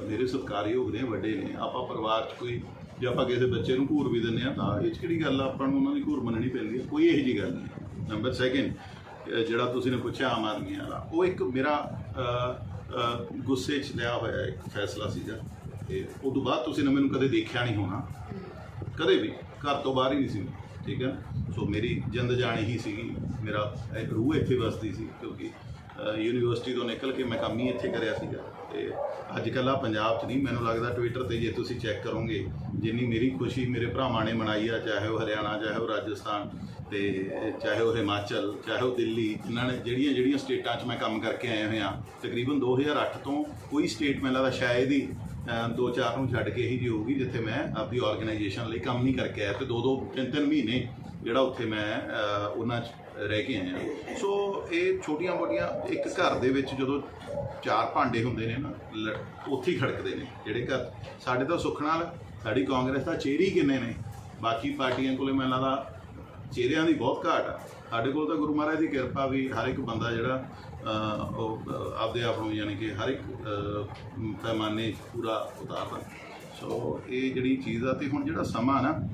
ਮੇਰੇ ਸਤਿਕਾਰਯੋਗ ਨੇ ਵੱਡੇ ਨੇ। ਆਪਾਂ ਪਰਿਵਾਰ 'ਚ ਕੋਈ ਜੇ ਆਪਾਂ ਕਿਸੇ ਬੱਚੇ ਨੂੰ ਘੂਰ ਵੀ ਦਿੰਦੇ ਆ ਤਾਂ ਇਹ 'ਚ ਕਿਹੜੀ ਗੱਲ ਆ? ਆਪਾਂ ਨੂੰ ਉਹਨਾਂ ਦੀ ਘੂਰ ਮੰਨਣੀ ਪੈਂਦੀ ਹੈ ਕੋਈ ਇਹੋ ਜਿਹੀ ਗੱਲ ਨਹੀਂ। ਨੰਬਰ ਸੈਕਿੰਡ ਜਿਹੜਾ ਤੁਸੀਂ ਨੇ ਪੁੱਛਿਆ ਆਮ ਆਦਮੀ ਵਾਲਾ ਉਹ ਇੱਕ ਮੇਰਾ ਗੁੱਸੇ 'ਚ ਲਿਆ ਹੋਇਆ ਇੱਕ ਫੈਸਲਾ ਸੀਗਾ। ਤੇ ਉਸ ਤੋਂ ਬਾਅਦ ਤੁਸੀਂ ਨੇ ਮੈਨੂੰ ਕਦੇ ਦੇਖਿਆ ਨਹੀਂ ਹੋਣਾ। ਕਦੇ ਵੀ। ਘਰ ਤੋਂ ਬਾਹਰ ਹੀ ਨਹੀਂ ਸੀ। ਮੈਂ, ਠੀਕ ਹੈ ਸੋ ਮੇਰੀ ਜਿੰਦ ਜਾਣੀ ਹੀ ਸੀਗੀ। ਮੇਰਾ ਰੂਹ ਇੱਥੇ ਵਸਦੀ ਸੀ ਕਿਉਂਕਿ ਯੂਨੀਵਰਸਿਟੀ ਤੋਂ ਨਿਕਲ ਕੇ ਮੈਂ ਕੰਮ ਹੀ ਇੱਥੇ ਕਰਿਆ ਸੀਗਾ। ਤੇ ਅੱਜ ਕੱਲ੍ਹ ਆ ਪੰਜਾਬ 'ਚ ਨਹੀਂ, ਮੈਨੂੰ ਲੱਗਦਾ ਟਵਿੱਟਰ ਤੇ ਜੇ ਤੁਸੀਂ ਚੈੱਕ ਕਰੋਗੇ, ਜਿੰਨੀ ਮੇਰੀ ਖੁਸ਼ੀ ਮੇਰੇ ਭਰਾਵਾਂ ਨੇ ਮਨਾਈ ਆ, ਚਾਹੇ ਉਹ ਹਰਿਆਣਾ, ਚਾਹੇ ਉਹ ਰਾਜਸਥਾਨ ਤੇ ਚਾਹੇ ਉਹ ਹਿਮਾਚਲ, ਚਾਹੇ ਉਹ ਦਿੱਲੀ, ਇਹਨਾਂ ਨੇ ਜਿਹੜੀਆਂ ਜਿਹੜੀਆਂ ਸਟੇਟਾਂ 'ਚ ਮੈਂ ਕੰਮ ਕਰਕੇ ਆਏ ਹੋਏ ਆ, ਤਕਰੀਬਨ 2008 ਤੋਂ ਕੋਈ ਸਟੇਟ ਮੈਨੂੰ ਲੱਗਦਾ ਸ਼ਾਇਦ ਹੀ ਦੋ ਚਾਰ ਨੂੰ ਛੱਡ ਕੇ ਹੀ ਜੀ ਹੋਊਗੀ, ਜਿੱਥੇ ਮੈਂ ਆਪਣੀ ਆਰਗੇਨਾਈਜੇਸ਼ਨ ਲਈ ਕੰਮ ਨਹੀਂ ਕਰਕੇ ਆਇਆ। ਤੇ ਦੋ ਦੋ ਤਿੰਨ ਤਿੰਨ ਮਹੀਨੇ ਜਿਹੜਾ ਉੱਥੇ ਮੈਂ ਉਹਨਾਂ 'ਚ ਰਹਿ ਕੇ ਆਇਆ ਸੋ ਇਹ ਛੋਟੀਆਂ ਮੋਟੀਆਂ ਇੱਕ ਘਰ ਦੇ ਵਿੱਚ ਜਦੋਂ ਚਾਰ ਭਾਂਡੇ ਹੁੰਦੇ ਨੇ ਨਾ, ਲ- ਉੱਥੇ ਹੀ ਖੜਕਦੇ ਨੇ। ਜਿਹੜੇ ਘਰ ਸਾਡੇ ਤਾਂ ਸੁੱਖ ਨਾਲ, ਸਾਡੀ ਕਾਂਗਰਸ ਦਾ ਚਿਹਰੇ ਹੀ ਕਿੰਨੇ ਨੇ? ਬਾਕੀ ਪਾਰਟੀਆਂ ਕੋਲੇ ਮੈਨੂੰ ਲੱਗਦਾ ਚਿਹਰਿਆਂ ਦੀ ਬਹੁਤ ਘਾਟ ਆ। ਸਾਡੇ ਕੋਲ ਤਾਂ ਗੁਰੂ ਮਹਾਰਾਜ ਦੀ ਕਿਰਪਾ ਵੀ ਹਰ ਇੱਕ ਬੰਦਾ ਜਿਹੜਾ ਉਹ ਆਪਦੇ ਆਪ ਨੂੰ ਯਾਨੀ ਕਿ ਹਰ ਇੱਕ ਪੈਮਾਨੇ ਪੂਰਾ ਉਤਾਰਦਾ। ਸੋ ਇਹ ਜਿਹੜੀ ਚੀਜ਼ ਆ ਤੇ ਹੁਣ ਜਿਹੜਾ ਸਮਾਂ ਨਾ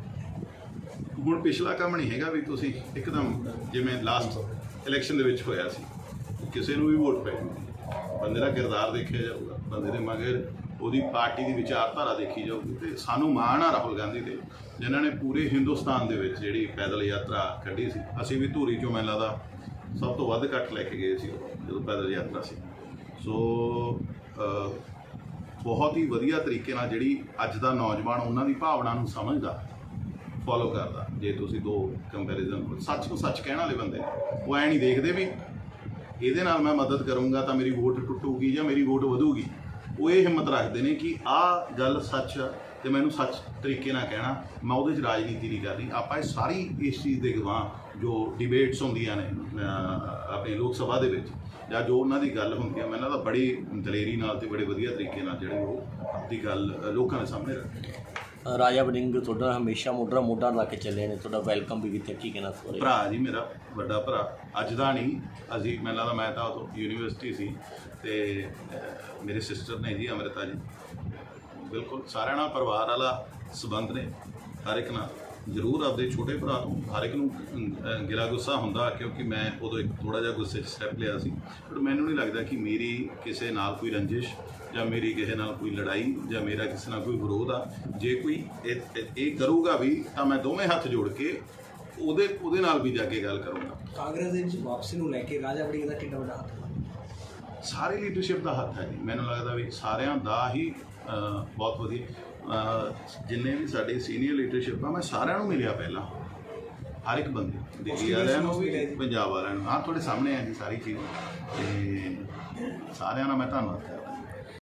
ਹੁਣ ਪਿਛਲਾ ਕੰਮ ਨਹੀਂ ਹੈਗਾ ਵੀ ਤੁਸੀਂ ਇੱਕਦਮ ਜਿਵੇਂ ਲਾਸਟ ਇਲੈਕਸ਼ਨ ਦੇ ਵਿੱਚ ਹੋਇਆ ਸੀ, ਕਿਸੇ ਨੂੰ ਵੀ ਵੋਟ ਪੈ ਬੰਦੇ ਦਾ ਕਿਰਦਾਰ ਦੇਖਿਆ ਜਾਊਗਾ, ਬੰਦੇ ਦੇ ਮਗਰ ਉਹਦੀ ਪਾਰਟੀ ਦੀ ਵਿਚਾਰਧਾਰਾ ਦੇਖੀ ਜਾਊਗੀ ਤੇ ਸਾਨੂੰ ਮਾਣ ਆ ਰਾਹੁਲ ਗਾਂਧੀ ਤੇ, ਜਿਨ੍ਹਾਂ ਨੇ ਪੂਰੇ ਹਿੰਦੁਸਤਾਨ ਦੇ ਵਿੱਚ ਜਿਹੜੀ ਪੈਦਲ ਯਾਤਰਾ ਕੱਢੀ ਸੀ। ਅਸੀਂ ਵੀ ਧੂਰੀ ਚੋਂ ਮੈਨੂੰ ਲੱਗਦਾ ਸਭ ਤੋਂ ਵੱਧ ਇਕੱਠ ਲੈ ਕੇ ਗਏ ਸੀ ਜਦੋਂ ਪੈਦਲ ਯਾਤਰਾ ਸੀ। ਸੋ ਬਹੁਤ ਹੀ ਵਧੀਆ ਤਰੀਕੇ ਨਾਲ ਜਿਹੜੀ ਅੱਜ ਦਾ ਨੌਜਵਾਨ ਉਹਨਾਂ ਦੀ ਭਾਵਨਾ ਨੂੰ ਸਮਝਦਾ ਫੋਲੋ ਕਰਦਾ, ਜੇ ਤੁਸੀਂ ਦੋ ਕੰਪੈਰੀਜ਼ਨ ਸੱਚ ਨੂੰ ਸੱਚ ਕਹਿਣ ਵਾਲੇ ਬੰਦੇ। ਨੇ ਉਹ ਐ ਨਹੀਂ ਦੇਖਦੇ ਵੀ ਇਹਦੇ ਨਾਲ ਮੈਂ ਮਦਦ ਕਰੂੰਗਾ ਤਾਂ ਮੇਰੀ ਵੋਟ ਟੁੱਟੂਗੀ ਜਾਂ ਮੇਰੀ ਵੋਟ ਵਧੂਗੀ। ਉਹ ਇਹ ਹਿੰਮਤ ਰੱਖਦੇ ਨੇ ਕਿ ਆਹ ਗੱਲ ਸੱਚ ਆ ਤੇ ਮੈਨੂੰ ਸੱਚ ਤਰੀਕੇ ਨਾਲ ਕਹਿਣਾ, ਮੈਂ ਉਹਦੇ 'ਚ ਰਾਜਨੀਤੀ ਨਹੀਂ ਕਰਦੀ। ਆਪਾਂ ਇਹ ਸਾਰੀ ਇਸ ਚੀਜ਼ ਦੇ ਗਵਾਹ ਜੋ ਡਿਬੇਟਸ ਹੁੰਦੀਆਂ ਨੇ ਆਪਣੇ ਲੋਕ ਸਭਾ ਦੇ ਵਿੱਚ, ਜਾਂ ਜੋ ਉਹਨਾਂ ਦੀ ਗੱਲ ਹੁੰਦੀ ਹੈ ਮੈਂ ਇਹਨਾਂ ਦਾ ਬੜੀ ਦਲੇਰੀ ਨਾਲ ਤੇ ਬੜੇ ਵਧੀਆ ਤਰੀਕੇ ਨਾਲ ਜਿਹੜੇ ਉਹ ਆਪਣੀ ਗੱਲ ਲੋਕਾਂ ਦੇ ਸਾਹਮਣੇ ਰੱਖਦੇ ਰਾਜਾ ਵੜਿੰਗ ਤੁਹਾਡਾ ਹਮੇਸ਼ਾ ਮੋਢਾ ਮੋਢਾ ਲਾ ਕੇ ਚੱਲੇ ਨੇ, ਤੁਹਾਡਾ ਵੈਲਕਮ ਵੀ ਕੀਤਾ, ਕੀ ਕਹਿਣਾ ਸੋਰੇ ਭਰਾ ਜੀ ਮੇਰਾ, ਵੱਡਾ ਭਰਾ। ਅੱਜ ਦਾ ਨਹੀਂ, ਅਸੀਂ ਮੈਨੂੰ ਲੱਗਦਾ ਮੈਂ ਤਾਂ ਉਦੋਂ ਯੂਨੀਵਰਸਿਟੀ ਸੀ ਤੇ ਮੇਰੇ ਸਿਸਟਰ ਨੇ ਜੀ, ਅਮ੍ਰਿਤਾ ਜੀ। ਬਿਲਕੁਲ ਸਾਰਿਆਂ ਨਾਲ ਪਰਿਵਾਰ ਵਾਲਾ ਸਬੰਧ ਨੇ, ਹਰ ਇੱਕ ਨਾਲ। ਜ਼ਰੂਰ ਆਪਦੇ ਛੋਟੇ ਭਰਾ ਤੋਂ ਹਰ ਇੱਕ ਨੂੰ ਗਿਲਾ ਗੁੱਸਾ ਹੁੰਦਾ ਕਿਉਂਕਿ ਮੈਂ ਉਦੋਂ ਇੱਕ ਥੋੜਾ ਜਿਹਾ ਗੁੱਸੇ 'ਚ ਸਟੈਪ ਲਿਆ ਸੀ। ਪਰ ਮੈਨੂੰ ਨਹੀਂ ਲੱਗਦਾ ਕਿ ਮੇਰੀ ਕਿਸੇ ਨਾਲ ਕੋਈ ਰੰਜਿਸ਼ ਜਾਂ ਮੇਰੀ ਕਿਸੇ ਨਾਲ ਕੋਈ ਲੜਾਈ ਜਾਂ ਮੇਰਾ ਕਿਸੇ ਨਾਲ ਕੋਈ ਵਿਰੋਧ ਆ। ਜੇ ਕੋਈ ਇਹ- ਕਰੂਗਾ ਵੀ ਤਾਂ ਮੈਂ ਦੋਵੇਂ ਹੱਥ ਜੋੜ ਕੇ ਉਹਦੇ ਉਹਦੇ ਨਾਲ ਵੀ ਜਾ ਕੇ ਗੱਲ ਕਰੂੰਗਾ। ਕਾਂਗਰਸ ਦੇ ਵਿੱਚ ਵਾਪਸੀ ਨੂੰ ਲੈ ਕੇ ਰਾਜਾ ਵੜਿੰਗ ਦਾ ਕਿੰਨਾ ਵੱਡਾ ਹੱਥ ਸਾਰੇ ਲੀਡਰਸ਼ਿਪ ਦਾ ਹੱਥ ਹੈ ਜੀ। ਮੈਨੂੰ ਲੱਗਦਾ ਵੀ ਸਾਰਿਆਂ ਦਾ ਹੀ ਬਹੁਤ ਵਧੀਆ। ਜਿੰਨੇ ਵੀ ਸਾਡੇ ਸੀਨੀਅਰ ਲੀਡਰਸ਼ਿਪ ਆ ਮੈਂ ਸਾਰਿਆਂ ਨੂੰ ਮਿਲਿਆ ਪਹਿਲਾਂ। ਹਰ ਇੱਕ ਬੰਦੇ ਦਿੱਲੀ ਵਾਲਿਆਂ ਨੂੰ ਵੀ ਪੰਜਾਬ ਵਾਲਿਆਂ ਨੂੰ। ਹਾਂ ਤੁਹਾਡੇ ਸਾਹਮਣੇ ਆ ਜੀ ਸਾਰੀ ਚੀਜ਼। ਤੇ ਸਾਰਿਆਂ ਨਾਲ ਮੈਂ ਧੰਨਵਾਦ ਕਰਦਾ।